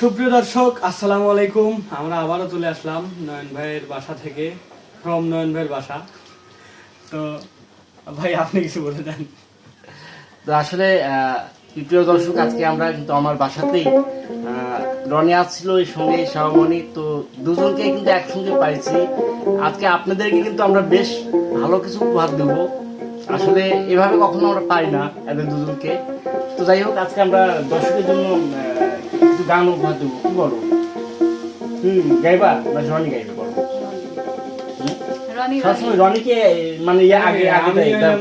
সুপ্রিয় দর্শক, আসসালামু আলাইকুম। আমরা আবারও চলে আসলাম নয়ন ভাইয়ের বাসা থেকে ফ্রম নয়ন ভাইয়ের বাসা। তো, ভাই, আপনি কিছু বলে দেন। তো আসলে প্রিয় দর্শক, আজকে আমরা কিন্তু আমার বাসাতেই রনি আসছিল এর সঙ্গে শাহমণি তো দুজনকে কিন্তু একসঙ্গে পাইছি। আজকে আপনাদেরকে কিন্তু আমরা বেশ ভালো কিছু উপহার দেব। আসলে, এভাবে কখনো আমরা পাই না, এদের দুজনকে। তো যাই হোক, আজকে আমরা দর্শকের জন্য কিছু গান উপহার দেবো কি বলো? হুম গাইবা না রনি গাইবে বলো? সবসময় রনিকে মানে ইয়ে আগে।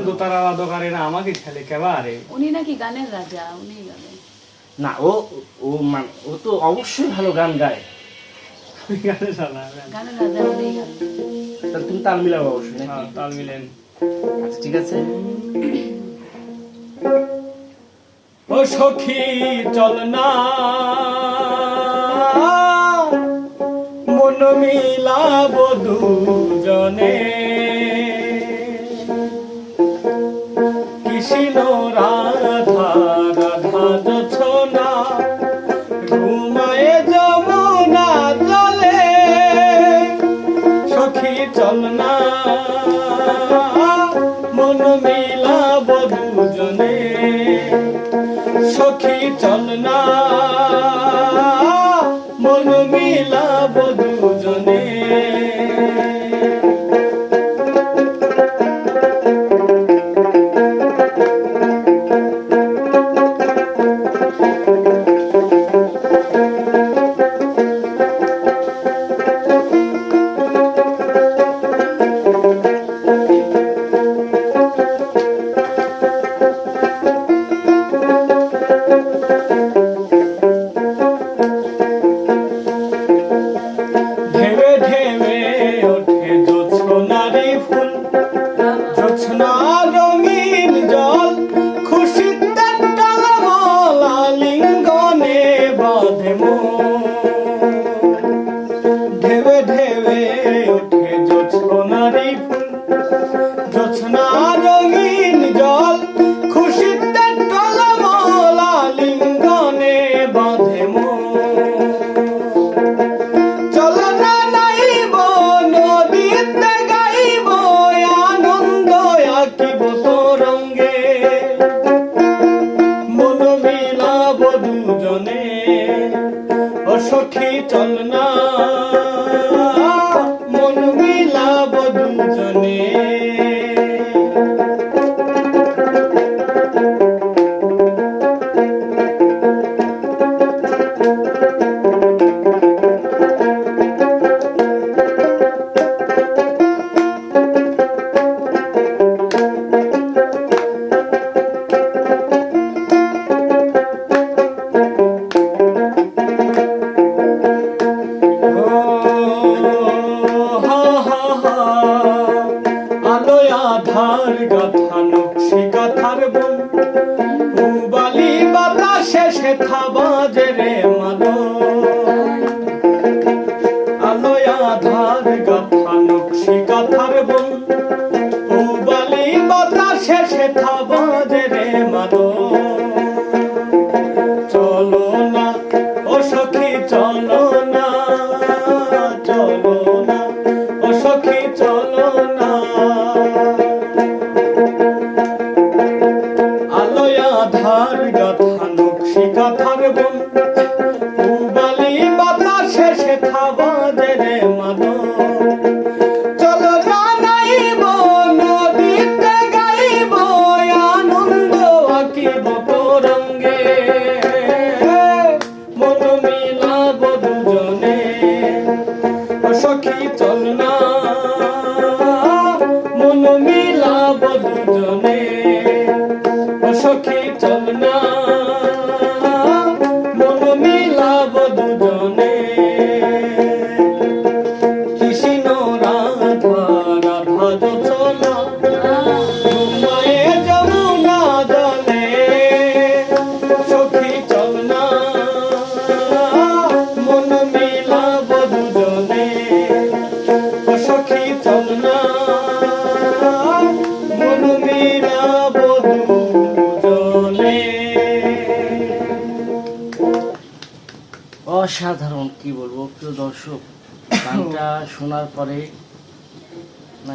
দোতারা বাদকারে না আমাকে ছেলে কেবারে উনি নাকি গানের রাজা উনি গাবেন না ও ও মানে ও তো অবশ্যই ভালো গান গায়। গানের রাজা উনি গাবেন তাহলে তুমি তাল মিলাবো অবশ্যই হ্যাঁ, তাল মিলেন। আচ্ছা ঠিক আছে। ও সখী চল না। মন মিলাব দুজনে। কৃষ্ণ রাধা জোছনা রঙিন দুজনে ও সখী চল আধার অসাধারণ কি বলব? প্রিয় দর্শক গানটা শোনার পরে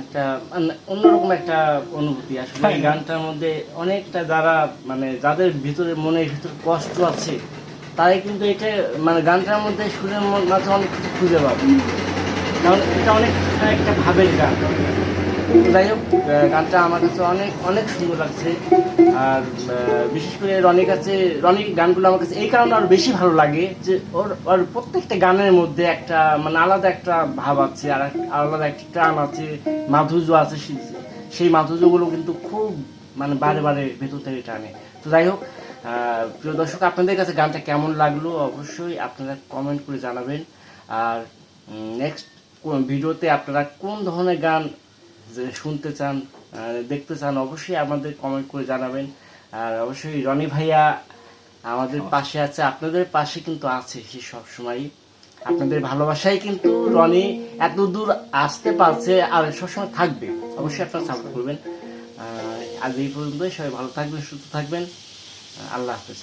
একটা মানে অন্যরকম একটা অনুভূতি। আসলে এই গানটার মধ্যে অনেকটা যারা মানে যাদের ভিতরে মনের ভিতরে কষ্ট আছে তারাই কিন্তু এটা মানে গানটার মধ্যে সুরের মাঝে অনেক কিছু খুঁজে পাবে। কারণ এটা অনেকটা একটা ভাবের গান। যাই হোক গানটা আমার কাছে অনেক অনেক সুন্দর লাগছে। আর বিশেষ করে রনির কাছে, রনির গানগুলো আমার কাছে এই কারণে আরও বেশি ভালো লাগে যে ওর ওর প্রত্যেকটা গানের মধ্যে একটা মানে আলাদা একটা ভাব আছে আর আলাদা একটা টান আছে, মাধুর্য আছে সেই মাধুর্যগুলো কিন্তু খুব মানে বারে বারে ভেতর থেকে টানে। তো যাই হোক প্রিয় দর্শক, আপনাদের কাছে গানটা কেমন লাগল? অবশ্যই আপনারা কমেন্ট করে জানাবেন। আর নেক্সট ভিডিওতে আপনারা কোন ধরনের গান শুনতে চান দেখতে চান, অবশ্যই আমাদের কমেন্ট করে জানাবেন। আর অবশ্যই রনি ভাইয়া আমাদের পাশে আছে। আপনাদের পাশে কিন্তু আছে সে সবসময়। আপনাদের ভালোবাসাই কিন্তু রনি এত দূর আসতে পারছে আর সবসময় থাকবে। অবশ্যই আপনারা সাপোর্ট করবেন। আজ এই পর্যন্তই। সবাই ভালো থাকবেন, সুস্থ থাকবেন। আল্লাহ হাফেজ।